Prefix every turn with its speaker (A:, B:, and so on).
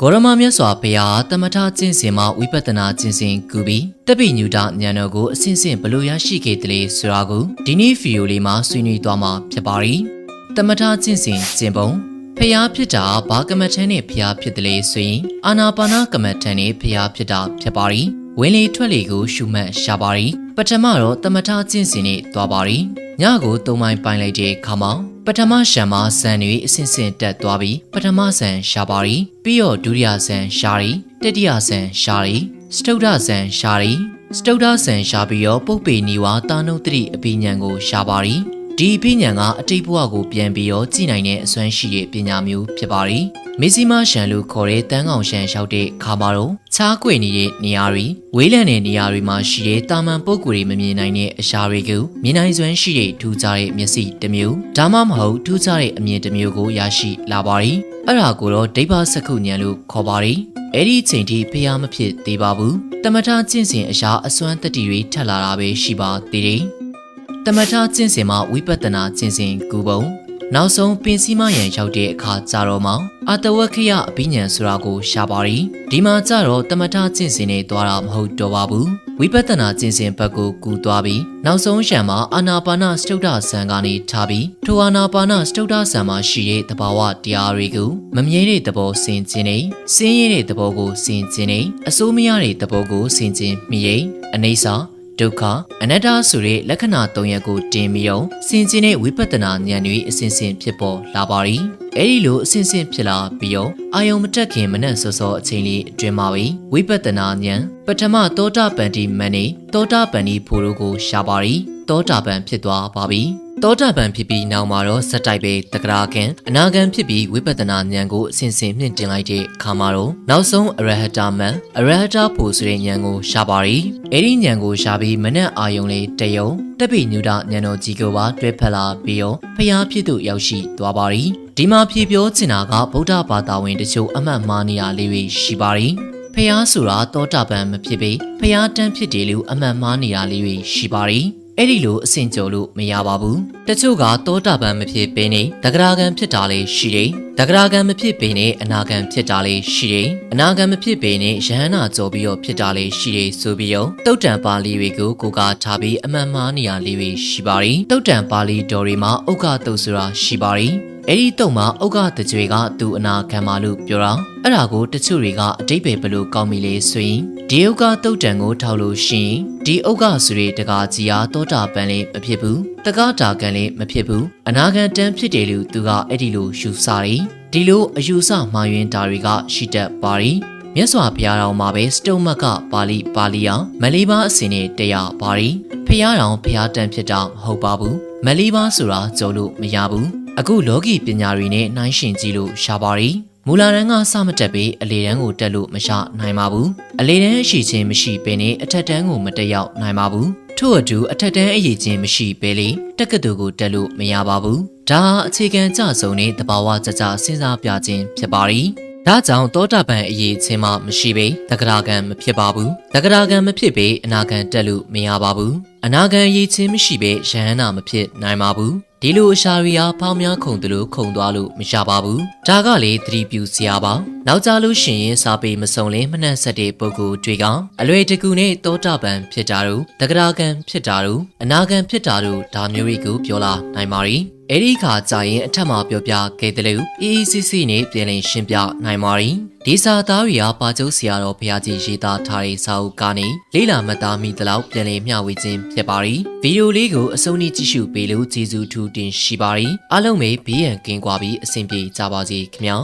A: ဂေါရမမြတ်စွာဘုရားတမထကျင့်စဉ်မှာဝိပဿနာကျင့်စဉ်ကူပြီးတပိညုတဉာဏ်တော်ကိုအစဉ်စဉ်ဘလို့ရရှိခဲ့တယ်လဲဆိုတာကိုဒီနေ့ဗီဒီယိုလေးမှာဆွေးနွေးသွားမှာဖြစ်ပါရီတမထကျင့်စဉ်ကျင့်ပုံဖျားဖြစ်တာဘာကမ္မထန်နဲ့ဖျားဖြစ်တယ်လဲဆိုရင်အာနာပါနာကမ္မထန်နဲ့ဖျားဖြစ်တာဖြစ်ပါရီ ဝင်လေထွက်လေကိုရှုမှတ်ရှာပါရီပထမတော့တမထကျင့်စဉ်နဲ့သွားပါရီညကိုသုံးပိုင်းပိုင်းလိုက်တဲ့ခါမှာပထမရှံမှာဆန်တွေအဆင့်ဆင့်တက်သွားပြီးပထမဆန်ရှာပါရီပြီးတော့ဒုတိယဆန်ရှာရီတတိယဆန်ရှာရီစတုဒ္ဓဆန်ရှာရီစတုဒ္ဓဆန်ရှာပြီးတော့ပုပ်ပေနီဝါတာနုတ္တိအပိညာဉ်ကိုရှာပါရီ ဒီအပိညာဉ်ကအတိတ်ဘဝကိုပြန်ပြီးတော့ကြည်နိုင်တဲ့အစွမ်းရှိတဲ့ပညာမျိုးဖြစ်ပါရီမေစီမရှန်လို့ခေါ်တဲ့တန်းကောင်ရှန်လျှောက်တဲ့ခါမှာတော့ချားကွေနေတဲ့နေရာတွေဝေးလံတဲ့နေရာတွေမှာရှိတဲ့တာမန်ပုံကိုယ်တွေမမြင်နိုင်တဲ့အရှာတွေကိုမြင်နိုင်စွမ်းရှိတဲ့ထူးခြားတဲ့မျက်စိတစ်မျိုးဒါမှမဟုတ်ထူးခြားတဲ့အမြင်တစ်မျိုးကိုရရှိလာပါရီအဲ့ဒါကိုတော့ဒိဗ္ဗစက္ခုဉာဏ်လို့ခေါ်ပါရီအဲ့ဒီအချိန်ထိဖျားမဖြစ်သေးပါဘူးတမထကျင့်စဉ်အရာအစွမ်းတတိတွေထက်လာတာပဲရှိပါသေးတယ် တမထကျင့်စဉ်မှာဝိပဿနာကျင့်စဉ်ကူပုံနောက်ဆုံးပင်စည်းမရန်ရောက်တဲ့အခါကြတော့မှအတဝခယအပိညာဉ်ဆိုတာကိုရှာပါရီဒီမှာကြတော့တမထကျင့်စဉ်နဲ့သွားတာမဟုတ်တော့ပါဘူးဝိပဿနာကျင့်စဉ်ဘက်ကိုကူသွားပြီးနောက်ဆုံးရှံမှာအာနာပါနစတုဒ္ဓဆံကနေထားပြီးထိုအာနာပါနစတုဒ္ဓဆံမှာရှိတဲ့တဘာဝတရားတွေကိုမမြဲတဲ့သဘောဆင်ခြင်နေစင်းရဲတဲ့သဘောကိုဆင်ခြင်နေအစိုးမရတဲ့သဘောကိုဆင်ခြင်မိရင်အနေစာ ဒုက္ခအနတ္တဆိုတဲ့လက္ခဏာ၃ရပ်ကိုတင်ပြီးတော့စင်ကျင်တဲ့ဝိပဿနာဉာဏ်တွေအစဉ်စဉ်ဖြစ်ပေါ်လာပါရီအဲ့ဒီလိုအစဉ်စဉ်ဖြစ်လာပြီးတော့အာယုံမတက်ခင်မနဲ့စောစောအချိန်လေးအတွင်းမှာပဲဝိပဿနာဉာဏ်ပထမသောတာပန်တိမန်နေသောတာပန်ဒီဖိုလိုကိုရှာပါရီသောတာပန်ဖြစ်သွားပါပြီ သောတာပန်ဖြစ်ပြီးနောက်မှာတော့စက်တိုက်ပဲတက္ကရာကံအနာဂံဖြစ်ပြီးဝိပဿနာဉာဏ်ကိုအစဉ်စဉ်မြင့်တင်လိုက်တဲ့အခါမှာတော့နောက်ဆုံးအရဟတမန်အရဟတဖို့ဆိုတဲ့ဉာဏ်ကိုရှာပါရီအဲ့ဒီဉာဏ်ကိုရှာပြီးမနဲ့အာယုံလေးတယုံတပိညုဒဉာဏ်တော်ကြီးကိုပါတွဲဖက်လာပြီးတော့ဖျားဖြစ်သူရောက်ရှိသွားပါရီဒီမှာဖြေပြောချင်တာကဗုဒ္ဓဘာသာဝင်တချို့အမှတ်မှားနေရလေးတွေရှိပါရီဖျားဆိုတာတောတာပန်မဖြစ်ပေဖျားတန်းဖြစ်တယ်လို့အမှန်မှားနေတာလေးတွေရှိပါရီ အဲ့ဒီလိုအဆင့်ကျော်လို့မရပါဘူးတချို့ကတောတာပန်မဖြစ်ပေနေတဂရာဂံဖြစ်တာလေးရှိတယ်တဂရာဂံမဖြစ်ပေနဲ့အနာဂံဖြစ်တာလေးရှိတယ်အနာဂံမဖြစ်ပေနဲ့ယဟန္နာကြော်ပြီးတော့ဖြစ်တာလေးရှိတယ်ဆိုပြီးတော့တုတ်တန်ပါဠိတွေကိုကိုကားထားပြီးအမှန်မှားနေရလေးတွေရှိပါရီတုတ်တန်ပါဠိတော်တွေမှာဥက္ကတုတ်ဆိုတာရှိပါရီ အဲ့ဒီတုံမှာဥက္ကတကြွေကသူအနာခံပါလို့ပြောတာအဲ့ဒါကိုတချို့တွေကအတိတ်ပဲဘလို့ကောင်းပြီလေဆိုရင်ဒီဥက္ကတုတ်တန်ကိုထောက်လို့ရှိရင်ဒီဥက္ကဆိုတဲ့တကားကြီးဟာတောတာပန်လေးမဖြစ်ဘူးတကားတာကန်လေးမဖြစ်ဘူးအနာဂံတန်းဖြစ်တယ်လို့သူကအဲ့ဒီလိုယူဆတယ်ဒီလိုအယူဆမှားယွင်းတာတွေကရှိတတ်ပါရီမြတ်စွာဘုရားတော်မှာပဲစတုံမတ်ကပါဠိပါဠိယမလေးပါအစင်နဲ့တရားပါရီဖះတော်ဖះတန်ဖြစ်တာမဟုတ်ပါဘူးမလေးပါဆိုတာကြုံလို့မရဘူး အခုလောကီပညာတွေနဲ့နှိုင်းယှဉ်ကြည့်လို့ရှာပါရီမူလာတန်းကစမတက်ပြီးအလေတန်းကိုတက်လို့မရနိုင်ပါဘူးအလေတန်းအရှိချင်းမရှိဘဲနဲ့အထက်တန်းကိုမတက်ရောက်နိုင်ပါဘူးထို့အတူအထက်တန်းအရေးချင်းမရှိဘဲလေတက္ကသိုလ်ကိုတက်လို့မရပါဘူးဒါဟာအခြေခံကြဆုံးတဲ့တဘာဝကြကြစဉ်းစားပြခြင်းဖြစ်ပါရီဒါကြောင့်တောတာပန်အရေးချင်းမှမရှိပေတက္ကရာကံမဖြစ်ပါဘူးတက္ကရာကံမဖြစ်ပေအနာကံတက်လို့မရပါဘူးအနာကံအရေးချင်းမရှိပေရဟန္တာမဖြစ်နိုင်ပါဘူး ဒီလိုအရှာရီအားပေါင်းများခုံတယ်လို့ခုံသွားလို့မရပါဘူးဒါကလေသတိပြုစရာပါ နောက်ကြလို့ရှိရင်စာပေမစုံလင်မနှက်ဆက်တဲ့ပုဂ္ဂိုလ်တွေကအလွယ်တကူနဲ့တောတာပန်ဖြစ်တာတို့တက္ကရာကံဖြစ်တာတို့အနာကံဖြစ်တာတို့ဒါမျိုးတွေကိုပြောလာနိုင်ပါ ರಿ အဲ့ဒီခါကြာရင်အထက်မှာပြောပြခဲ့တယ်လို့ EECC နဲ့ပြည်လင်ရှင်းပြနိုင်ပါ ರಿ ဒီစာသားတွေကပါကျုပ်ဆရာတော်ဘုရားကြီးရေးသားထားတဲ့စာအုပ်ကနေလေးလာမှတ်သားမိသလောက်ပြည်လင်မျှဝေခြင်းဖြစ်ပါ ರಿ ဗီဒီယိုလေးကိုအဆုံးထိကြည့်ရှုပေးလို့ကျေးဇူးထူးတင်ရှိပါ ರಿ အားလုံးပဲဘေးရန်ကင်းကွာပြီးအဆင်ပြေကြပါစေခင်ဗျာ